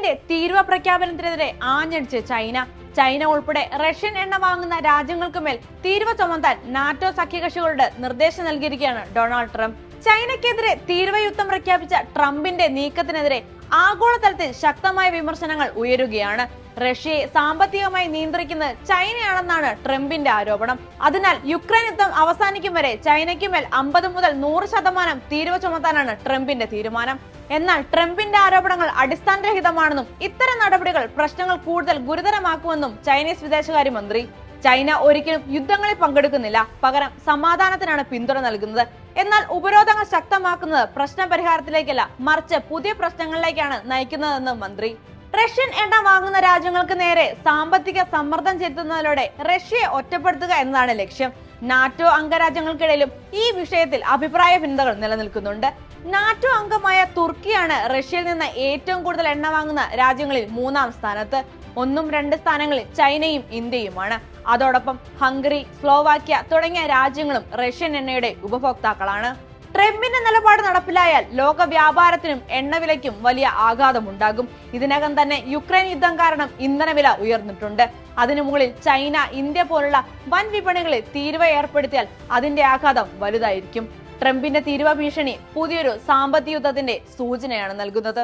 ട്രംപിന്റെ തീരുവ പ്രഖ്യാപനത്തിനെതിരെ ആഞ്ഞടിച്ച് ചൈന. ചൈന ഉൾപ്പെടെ റഷ്യൻ എണ്ണ വാങ്ങുന്ന രാജ്യങ്ങൾക്കുമേൽ തീരുവ ചുമത്താൻ നാറ്റോ സഖ്യകക്ഷികളുടെ നിർദ്ദേശം നൽകിയിരിക്കുകയാണ് ഡൊണാൾഡ് ട്രംപ്. ചൈനയ്ക്കെതിരെ തീരുവയുദ്ധം പ്രഖ്യാപിച്ച ട്രംപിന്റെ നീക്കത്തിനെതിരെ ആഗോളതലത്തിൽ ശക്തമായ വിമർശനങ്ങൾ ഉയരുകയാണ്. റഷ്യയെ സാമ്പത്തികമായി നിയന്ത്രിക്കുന്നത് ചൈനയാണെന്നാണ് ട്രംപിന്റെ ആരോപണം. അതിനാൽ യുക്രൈൻ യുദ്ധം അവസാനിക്കും വരെ ചൈനയ്ക്ക് മേൽ അമ്പത് മുതൽ നൂറ് ശതമാനം തീരുവ ചുമത്താനാണ് ട്രംപിന്റെ തീരുമാനം. എന്നാൽ ട്രംപിന്റെ ആരോപണങ്ങൾ അടിസ്ഥാനരഹിതമാണെന്നും ഇത്തരം നടപടികൾ പ്രശ്നങ്ങൾ കൂടുതൽ ഗുരുതരമാക്കുമെന്നും ചൈനീസ് വിദേശകാര്യമന്ത്രി. ചൈന ഒരിക്കലും യുദ്ധങ്ങളിൽ പങ്കെടുക്കുന്നില്ല. പകരം സമാധാനത്തിനാണ് പിന്തുണ നൽകുന്നത്. എന്നാൽ ഉപരോധങ്ങൾ ശക്തമാക്കുന്നത് പ്രശ്ന പരിഹാരത്തിലേക്കല്ല മറിച്ച് പുതിയ പ്രശ്നങ്ങളിലേക്കാണ് നയിക്കുന്നതെന്ന് മന്ത്രി. റഷ്യൻ എണ്ണ വാങ്ങുന്ന രാജ്യങ്ങൾക്ക് നേരെ സാമ്പത്തിക സമ്മർദ്ദം ചെലുത്തുന്നതിലൂടെ റഷ്യയെ ഒറ്റപ്പെടുത്തുക എന്നതാണ് ലക്ഷ്യം. നാറ്റോ അംഗരാജ്യങ്ങൾക്കിടയിലും ഈ വിഷയത്തിൽ അഭിപ്രായ ഭിന്നതകൾ നിലനിൽക്കുന്നുണ്ട്. നാറ്റോ അംഗമായ തുർക്കിയാണ് റഷ്യയിൽ നിന്ന് ഏറ്റവും കൂടുതൽ എണ്ണ വാങ്ങുന്ന രാജ്യങ്ങളിൽ മൂന്നാം സ്ഥാനത്ത്. ഒന്നും രണ്ട് സ്ഥാനങ്ങളിൽ ചൈനയും ഇന്ത്യയുമാണ്. അതോടൊപ്പം ഹംഗറി സ്ലോവാക്യ തുടങ്ങിയ രാജ്യങ്ങളും റഷ്യൻ എണ്ണയുടെ ഉപഭോക്താക്കളാണ്. ട്രംപിന്റെ നിലപാട് നടപ്പിലായാൽ ലോക വ്യാപാരത്തിനും എണ്ണവിലയ്ക്കും വലിയ ആഘാതമുണ്ടാകും ഇതിനകം തന്നെ യുക്രൈൻ യുദ്ധം കാരണം ഇന്ധനവില ഉയർന്നിട്ടുണ്ട്. അതിനു മുകളിൽ ചൈന ഇന്ത്യ പോലുള്ള വൻ വിപണികളിൽ തീരുവ ഏർപ്പെടുത്തിയാൽ അതിന്റെ ആഘാതം വലുതായിരിക്കും. ട്രംപിന്റെ തീരുവ ഭീഷണി പുതിയൊരു സാമ്പത്തിക യുദ്ധത്തിന്റെ സൂചനയാണ് നൽകുന്നത്.